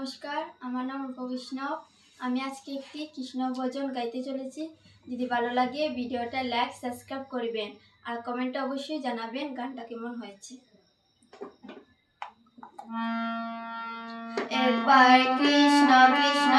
নমস্কার, আমার নাম রূপ বৈষ্ণব। আমি আজকে একটি কৃষ্ণ ভজন গাইতে চলেছি। যদি ভালো লাগে ভিডিওটা লাইক, সাবস্ক্রাইব করবেন আর কমেন্টে অবশ্যই জানাবেন গানটা কেমন হয়েছে। একবার কৃষ্ণ কৃষ্ণ